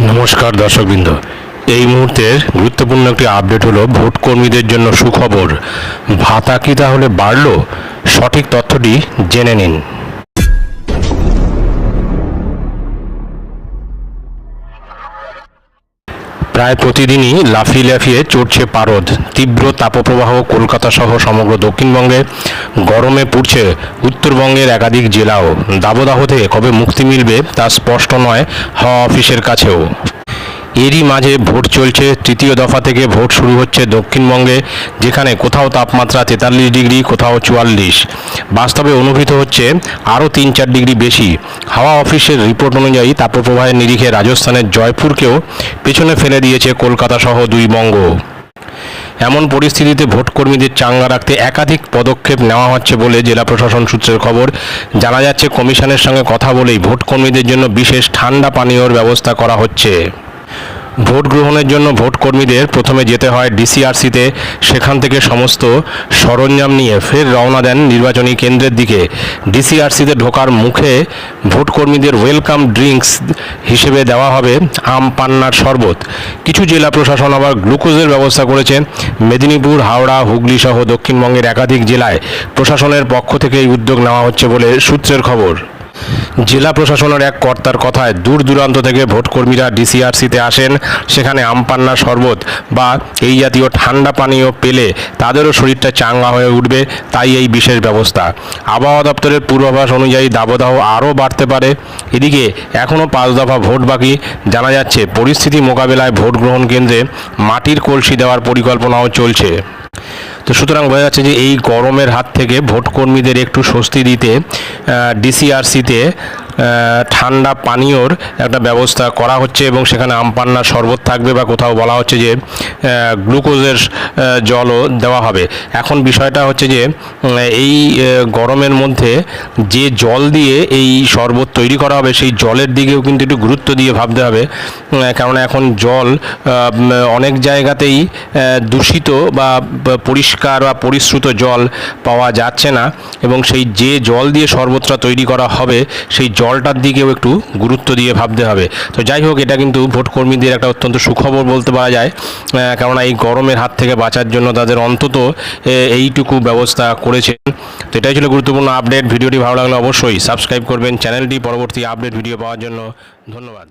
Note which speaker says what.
Speaker 1: নমস্কার দর্শকবৃন্দ। এই মুহূর্তের গুরুত্বপূর্ণ একটি আপডেট হলো ভোট কর্মীদের জন্য সুখবর। ভাতা কি তাহলে বাড়লো? সঠিক তথ্যটি জেনে নিন। প্রায় প্রতিদিনই লাফিয়ে লাফিয়ে চড়ছে পারদ। তীব্র তাপপ্রবাহ কলকাতা সহ সমগ্র দক্ষিণবঙ্গে। গরমে পুড়ছে উত্তরবঙ্গের একাধিক জেলাও। দাবদাহ থেকে কবে মুক্তি মিলবে তা স্পষ্ট নয় হাওয়া অফিসের কাছেও। এরই মাঝে ভোট চলছে। তৃতীয় দফা থেকে ভোট শুরু হচ্ছে দক্ষিণবঙ্গে, যেখানে কোথাও তাপমাত্রা তেতাল্লিশ ডিগ্রি, কোথাও চুয়াল্লিশ। বাস্তবে অনুভূত হচ্ছে আরও তিন চার ডিগ্রি বেশি। হাওয়া অফিসের রিপোর্ট অনুযায়ী তাপপ্রবাহের নিরিখে রাজস্থানের জয়পুরকেও পেছনে ফেলে দিয়েছে কলকাতা সহ দুই বঙ্গ। এমন পরিস্থিতিতে ভোটকর্মীদের চাঙ্গা রাখতে একাধিক পদক্ষেপ নেওয়া হচ্ছে বলে জেলা প্রশাসন সূত্রের খবর। জানা যাচ্ছে, কমিশনের সঙ্গে কথা বলেই ভোটকর্মীদের জন্য বিশেষ ঠান্ডা পানীয়র ব্যবস্থা করা হচ্ছে। ভোট গ্রহণের জন্য ভোট কর্মীদের প্রথমে যেতে হয় ডিসিআরসিতে। সেখান থেকে সমস্ত সরঞ্জাম নিয়ে ফের রওনা দেন নির্বাচনী কেন্দ্রের দিকে। ডিসিআরসিতে ঢোকার মুখে ভোট কর্মীদের ওয়েলকাম ড্রিঙ্কস হিসেবে দেওয়া হবে আম পান্নার শরবত। কিছু জেলা প্রশাসন আবার গ্লুকোজের ব্যবস্থা করেছে। মেদিনীপুর, হাওড়া, হুগলি সহ দক্ষিণবঙ্গের একাধিক জেলায় প্রশাসনের পক্ষ থেকে এই উদ্যোগ নেওয়া হচ্ছে বলে সূত্রের খবর। জেলা প্রশাসনের এক কর্তার কথায় দূর দূরান্ত থেকে ভোটকর্মীরা ডিসিআরসিতে আসেন। সেখানে আমপান্না শরবত বা এই জাতীয় ঠান্ডা পানীয় পেলে তাদেরও শরীরটা চাঙ্গা হয়ে উঠবে, তাই এই বিশেষ ব্যবস্থা। আবহাওয়া দপ্তরের পূর্বাভাস অনুযায়ী দাবদাহ আরও বাড়তে পারে। এদিকে এখনও পাঁচ দফা ভোট বাকি। জানা যাচ্ছে, পরিস্থিতি মোকাবেলায় ভোট গ্রহণ কেন্দ্রে মাটির কলসি দেওয়ার পরিকল্পনাও চলছে। তো সুতরাং বোঝা যাচ্ছে যে এই গরমের হাত থেকে ভোটকর্মীদের একটু স্বস্তি দিতে ডিসিআরসিতে ঠান্ডা পানীয়র একটা ব্যবস্থা করা হচ্ছে এবং সেখানে আমপান্নার শরবত থাকবে বা কোথাও বলা হচ্ছে যে গ্লুকোজের জলও দেওয়া হবে। এখন বিষয়টা হচ্ছে যে এই গরমের মধ্যে যে জল দিয়ে এই শরবত তৈরি করা হবে, সেই জলের দিকেও কিন্তু একটু গুরুত্ব দিয়ে ভাবতে হবে। কেননা এখন জল অনেক জায়গাতেই দূষিত বা পরিষ্কার বা পরিশ্রুত জল পাওয়া যাচ্ছে না এবং সেই যে জল দিয়ে শরবতটা তৈরি করা হবে, সেই জলটার দিকেও একটু গুরুত্ব দিয়ে ভাবতে হবে। তো যাই হোক, এটা কিন্তু ভোটকর্মীদের একটা অত্যন্ত সুখবর বলতে পারা যায়। কেননা এই গরমের হাত থেকে বাঁচার জন্য তাদের অন্তত এইটুকু ব্যবস্থা করেছেন। তো এটাই ছিল গুরুত্বপূর্ণ আপডেট। ভিডিওটি ভালো লাগলে অবশ্যই সাবস্ক্রাইব করবেন। চ্যানেলটি পরবর্তী আপডেট ভিডিও পাওয়ার জন্য ধন্যবাদ।